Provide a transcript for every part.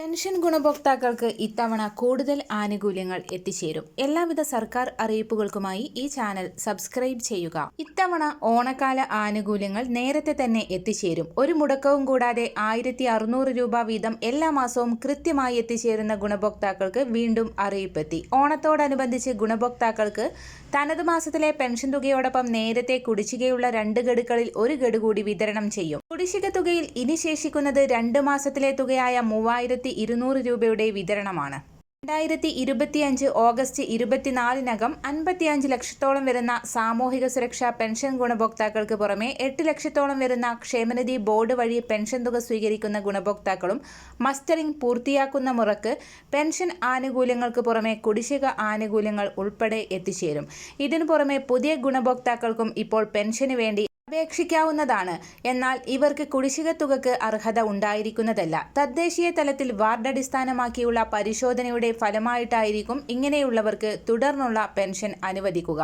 Pension ഗുണഭോക്താക്കൾക്ക് ഇത്തവണ കൂടുതൽ ആനുകൂല്യങ്ങൾ എത്തിച്ചേരും. എല്ലാവിധ സർക്കാർ അറിയിപ്പുകൾക്കുമായി ഈ ചാനൽ സബ്സ്ക്രൈബ് ചെയ്യുക. ഇത്തവണ ഓണക്കാല ആനുകൂല്യങ്ങൾ നേരത്തെ തന്നെ എത്തിച്ചേരും. ഒരു മുടക്കവും കൂടാതെ ആയിരത്തി അറുന്നൂറ് രൂപ വീതം എല്ലാ മാസവും കൃത്യമായി എത്തിച്ചേരുന്ന ഗുണഭോക്താക്കൾക്ക് വീണ്ടും അറിയിപ്പെത്തി. ഓണത്തോടനുബന്ധിച്ച് ഗുണഭോക്താക്കൾക്ക് തനത് മാസത്തിലെ പെൻഷൻ തുകയോടൊപ്പം നേരത്തെ കുടിശ്ശികയുള്ള രണ്ട് ഗഡുക്കളിൽ ഒരു ഗഡു കൂടി വിതരണം ചെയ്യും. കുടിശ്ശിക തുകയിൽ ഇനി ശേഷിക്കുന്നത് രണ്ട് മാസത്തിലെ തുകയായ മൂവായിരത്തി ഇരുന്നൂറ് രൂപയുടെ വിതരണമാണ്. രണ്ടായിരത്തി ഇരുപത്തിയഞ്ച് ഓഗസ്റ്റ് ഇരുപത്തിനാലിനകം അൻപത്തിയഞ്ച് ലക്ഷത്തോളം വരുന്ന സാമൂഹിക സുരക്ഷാ പെൻഷൻ ഗുണഭോക്താക്കൾക്ക് പുറമെ എട്ട് ലക്ഷത്തോളം വരുന്ന ക്ഷേമനിധി ബോർഡ് വഴി പെൻഷൻ തുക സ്വീകരിക്കുന്ന ഗുണഭോക്താക്കളും മസ്റ്ററിംഗ് പൂർത്തിയാക്കുന്ന മുറക്ക് പെൻഷൻ ആനുകൂല്യങ്ങൾക്ക് പുറമെ കുടിശ്ശിക ആനുകൂല്യങ്ങൾ ഉൾപ്പെടെ എത്തിച്ചേരും. ഇതിനു പുറമെ പുതിയ ഗുണഭോക്താക്കൾക്കും ഇപ്പോൾ പെൻഷന് വേണ്ടി അപേക്ഷിക്കാവുന്നതാണ്. എന്നാൽ ഇവർക്ക് കുടിശ്ശിക തുകക്ക് അർഹത ഉണ്ടായിരിക്കുന്നതല്ല. തദ്ദേശീയ തലത്തിൽ വാർഡ് അടിസ്ഥാനമാക്കിയുള്ള പരിശോധനയുടെ ഫലമായിട്ടായിരിക്കും ഇങ്ങനെയുള്ളവർക്ക് തുടർന്നുള്ള പെൻഷൻ അനുവദിക്കുക.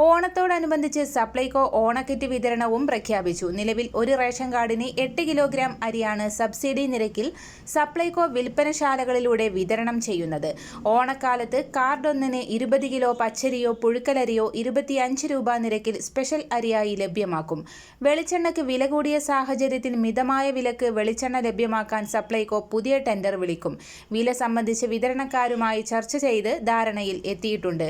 ഓണത്തോടനുബന്ധിച്ച് സപ്ലൈകോ ഓണക്കിറ്റ് വിതരണവും പ്രഖ്യാപിച്ചു. നിലവിൽ ഒരു റേഷൻ കാർഡിന് എട്ട് കിലോഗ്രാം അരിയാണ് സബ്സിഡി നിരക്കിൽ സപ്ലൈകോ വിൽപ്പനശാലകളിലൂടെ വിതരണം ചെയ്യുന്നത്. ഓണക്കാലത്ത് കാർഡ് ഒന്നിന് ഇരുപത് കിലോ പച്ചരിയോ പുഴുക്കലരിയോ ഇരുപത്തിയഞ്ച് രൂപ നിരക്കിൽ സ്പെഷ്യൽ അരിയായി ലഭ്യമാക്കും. വെളിച്ചെണ്ണയ്ക്ക് വില കൂടിയ സാഹചര്യത്തിൽ മിതമായ വിലക്ക് വെളിച്ചെണ്ണ ലഭ്യമാക്കാൻ സപ്ലൈകോ പുതിയ ടെൻഡർ വിളിക്കും. വില സംബന്ധിച്ച് വിതരണക്കാരുമായി ചർച്ച ചെയ്ത് ധാരണയിൽ എത്തിയിട്ടുണ്ട്.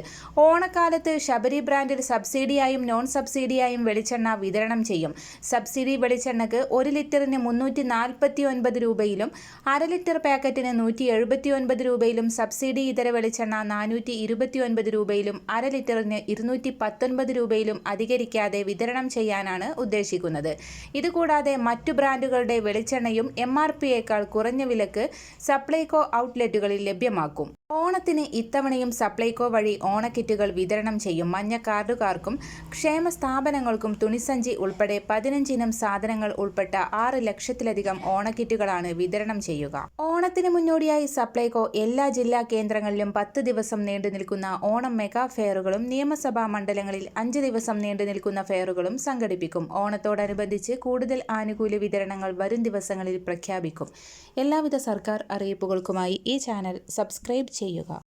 ഓണക്കാലത്ത് ശബരി ബ്രാൻഡിൽ സബ്സിഡിയായും നോൺ സബ്സിഡിയായും വെളിച്ചെണ്ണ വിതരണം ചെയ്യും. സബ്സിഡി വെളിച്ചെണ്ണയ്ക്ക് ഒരു ലിറ്ററിന് മുന്നൂറ്റി നാൽപ്പത്തി ഒൻപത് രൂപയിലും അര ലിറ്റർ പാക്കറ്റിന് നൂറ്റി എഴുപത്തി ഒൻപത് രൂപയിലും സബ്സിഡി ഇതര വെളിച്ചെണ്ണ നാനൂറ്റി ഇരുപത്തി ഒൻപത് രൂപയിലും അര ലിറ്ററിന് ഇരുന്നൂറ്റി പത്തൊൻപത് രൂപയിലും അധികരിക്കാതെ വിതരണം ചെയ്യാനാണ് ഉദ്ദേശിക്കുന്നത്. ഇതുകൂടാതെ മറ്റു ബ്രാൻഡുകളുടെ വെളിച്ചെണ്ണയും എം ആർ പിയേക്കാൾ കുറഞ്ഞ വിലക്ക് സപ്ലൈകോ ഔട്ട്ലെറ്റുകളിൽ ലഭ്യമാക്കും. ഓണത്തിന് ഇത്തവണയും സപ്ലൈകോ വഴി ഓണക്കിറ്റുകൾ വിതരണം ചെയ്യും. മഞ്ഞ കാർഡുകാർക്കും ക്ഷേമ സ്ഥാപനങ്ങൾക്കും തുണിസഞ്ചി ഉൾപ്പെടെ പതിനഞ്ചിനം സാധനങ്ങൾ ഉൾപ്പെട്ട ആറ് ലക്ഷത്തിലധികം ഓണക്കിറ്റുകളാണ് വിതരണം ചെയ്യുക. ഓണത്തിന് മുന്നോടിയായി സപ്ലൈകോ എല്ലാ ജില്ലാ കേന്ദ്രങ്ങളിലും പത്ത് ദിവസം നീണ്ടു നിൽക്കുന്ന ഓണം മെഗാ ഫെയറുകളും നിയമസഭാ മണ്ഡലങ്ങളിൽ അഞ്ച് ദിവസം നീണ്ടു നിൽക്കുന്ന ഫെയറുകളും സംഘടിപ്പിക്കും. ഓണത്തോടനുബന്ധിച്ച് കൂടുതൽ ആനുകൂല്യ വിതരണങ്ങൾ വരും ദിവസങ്ങളിൽ പ്രഖ്യാപിക്കും. എല്ലാവിധ സർക്കാർ അറിയിപ്പുകൾക്കുമായി ഈ ചാനൽ സബ്സ്ക്രൈബ് ചെയ്യുക